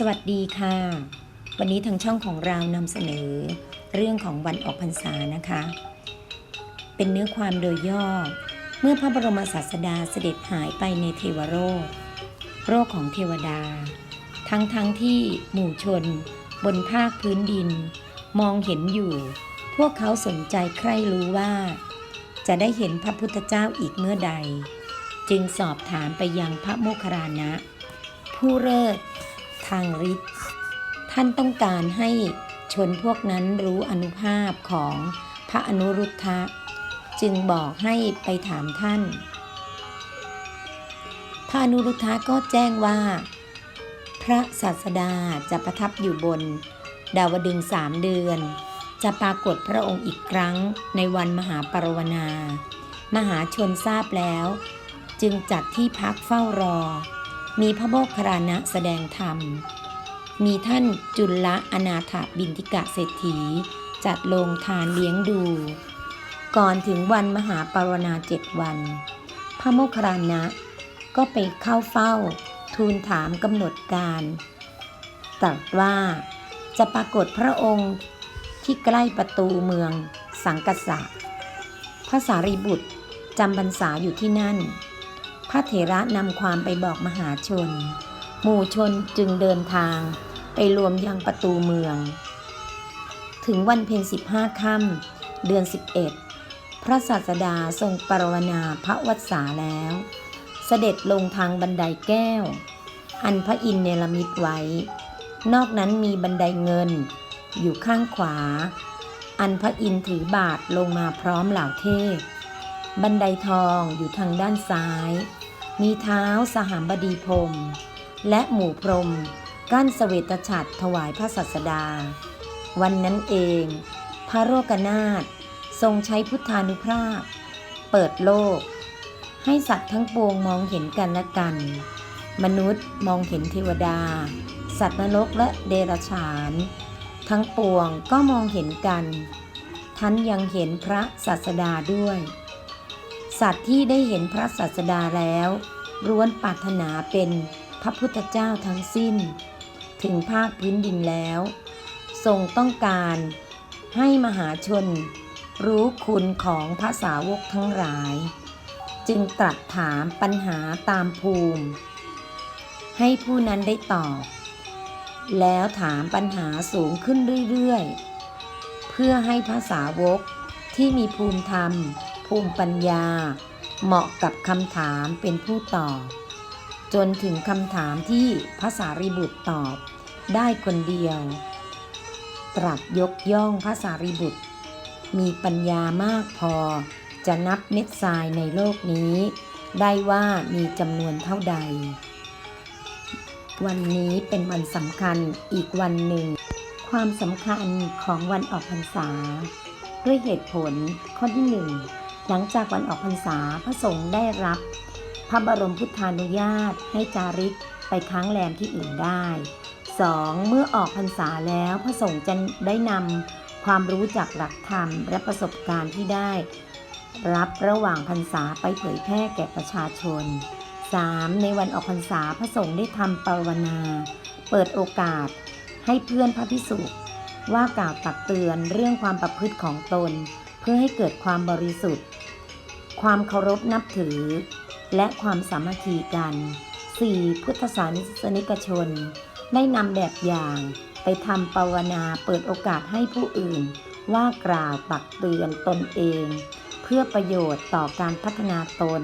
สวัสดีค่ะ วันนี้ทางช่องของเรานำเสนอ เรื่องของวันออกพรรษานะคะ เป็นเนื้อความโดยย่อ เมื่อพระบรมศาสดาเสด็จหายไปในเทวโลกโรคของเทวดา ทั้งทั้งที่หมู่ชน บนภาคพื้นดิน มองเห็นอยู่ พวกเขาสนใจใคร่รู้ว่า จะได้เห็นพระพุทธเจ้าอีกเมื่อใด จึงสอบถามไปยังพระโมคคัลลานะ ผู้เลิศ ทางฤทธิ์ท่านต้องการให้ชนพวกนั้นรู้อนุภาพของพระอนุรุทธะ จึงบอกให้ไปถามท่าน พระอนุรุทธะก็แจ้งว่า พระศาสดาจะประทับอยู่บน ดาวดึงสามเดือน จะปรากฏพระองค์อีกครั้งในวันมหาปรวนา มหาชนทราบแล้ว จึงจัดที่พักเฝ้ารอ มีพระโมคคัลลานะแสดงธรรม มีท่านจุลอนาถบินทิกะเศรษฐี จัดโรงทานเลี้ยงดู ก่อนถึงวันมหาปรวนาเจ็ดวัน พระโมคคัลลานะก็ไปเข้าเฝ้า ทูลถามกำหนดการตรัสว่าจะปรากฏพระองค์ที่ใกล้ประตูเมืองสังกษะพระสารีบุตรจำพรรษาอยู่ที่นั่น พระเถระนำความไปบอกมหาชน หมู่ชนจึงเดินทางไปรวมยังประตูเมือง ถึงวันเพ็ญสิบห้าค่ำเดือน11พระศาสดาทรงปรวนาพระวัสสาแล้ว เสด็จลงทางบันไดแก้ว อันพระอินเนรมิตไว้ นอกนั้นมีบันไดเงิน อยู่ข้างขวา อันพระอินถือบาทลงมาพร้อมเหล่าเทพ บันไดทองอยู่ทางด้านซ้าย มีเท้าสหามบดีพรม และหมู่พรม กั้นเสวตฉัตรถวายพระสัสดา วันนั้นเอง พระโรกนาถทรงใช้พุทธานุภาพ เปิดโลก ให้สัตว์ทั้งปวงมองเห็นกันและกัน มนุษย์มองเห็นเทวดา สัตว์นรกและเดรัจฉาน ทั้งปวงก็มองเห็นกัน ท่านยังเห็นพระศาสดาด้วย สัตว์ที่ได้เห็นพระศาสดาแล้วร้วนปรารถนาเป็นพระพุทธเจ้าทั้งสิ้น ถึงภาคพื้นดินแล้ว ทรงต้องการให้มหาชนรู้คุณของพระสาวกทั้งหลาย จึงตรัสถามปัญหาตามภูมิ ให้ผู้นั้นได้ตอบ แล้วถามปัญหาสูงขึ้นเรื่อยๆ เพื่อให้พระสาวกที่มีภูมิธรรม ภูมิปัญญา เหมาะกับคำถามเป็นผู้ตอบ จนถึงคำถามที่พระสารีบุตรตอบได้คนเดียว ตรัสยกย่องพระสารีบุตร มีปัญญามากพอจะนับเม็ดทรายในโลกนี้ ได้ว่ามีจำนวนเท่าใด วันนี้เป็นวันสำคัญอีกวันหนึ่ง ความสำคัญของวันออกพรรษา ด้วยเหตุผลข้อที่หนึ่ง หลังจากวันออกพรรษาพระสงฆ์ได้รับ พระบรมพุทธานุญาตให้จาริกไปค้างแรมที่อื่นได้ 2. เมื่อออกพรรษาแล้วพระสงฆ์จะได้นำความรู้จากหลักธรรมและประสบการณ์ที่ได้ รับระหว่างพรรษาไปเผยแพร่แก่ประชาชน 3. ในวันออกพรรษาพระสงฆ์ได้ทำปรวนา เปิดโอกาสให้เพื่อนพระพิสุว่ากล่าวตักเตือนเรื่องความประพฤติของตน พื่อให้เกิดความบริสุทธิ์ ความเคารพนับถือ และความสามัคคีกัน 4. พุทธศาสนิกชน ได้นำแบบอย่างไปทำปรวนาเปิดโอกาสให้ผู้อื่น ว่ากล่าวตักเตือนตนเอง เพื่อประโยชน์ต่อการพัฒนาตน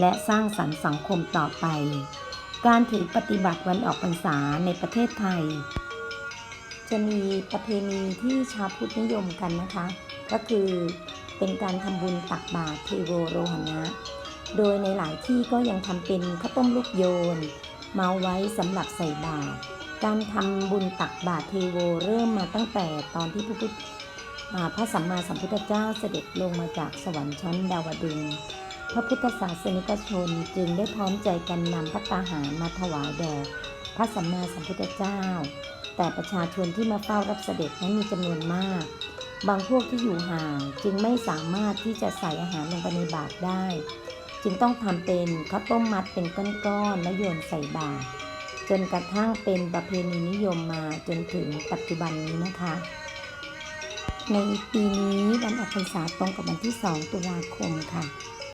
และสร้างสรรค์สังคมต่อไป การถือปฏิบัติวันออกพรรษาในประเทศไทย จะมีประเพณีที่ชาวพุทธนิยมกันนะคะ ก็คือเป็นการทำบุญตักบาตรเทโวโรหณะ โดยในหลายที่ก็ยังทำเป็นข้าวต้มลูกโยน มาไว้สำหรับใส่บาตรการทำบุญตักบาตรเทโวเริ่มมาตั้งแต่ตอนที่พระพุทธพระสัมมาสัมพุทธเจ้าเสด็จลงมาจากสวรรค์ชั้นดาวดึงพระพุทธศาสนิกชนจึงได้พร้อมใจกันนำพระตาหารมาถวายแด่พระสัมมาสัมพุทธเจ้า แต่ประชาชนที่มาเฝ้ารับเสด็จนั้นมีจำนวนมาก บางพวกที่อยู่ห่างจึงไม่สามารถที่จะใส่อาหารลงไปในบาตรได้ จึงต้องทำเป็นข้าวต้มมัดเป็นก้อนๆแล้วโยนใส่บาตรจนกระทั่งเป็นประเพณีนิยมมาจนถึงปัจจุบันนี้นะคะ ในปีนี้วันออกพรรษาตรงกับวันที่ 2 ตุลาคมค่ะ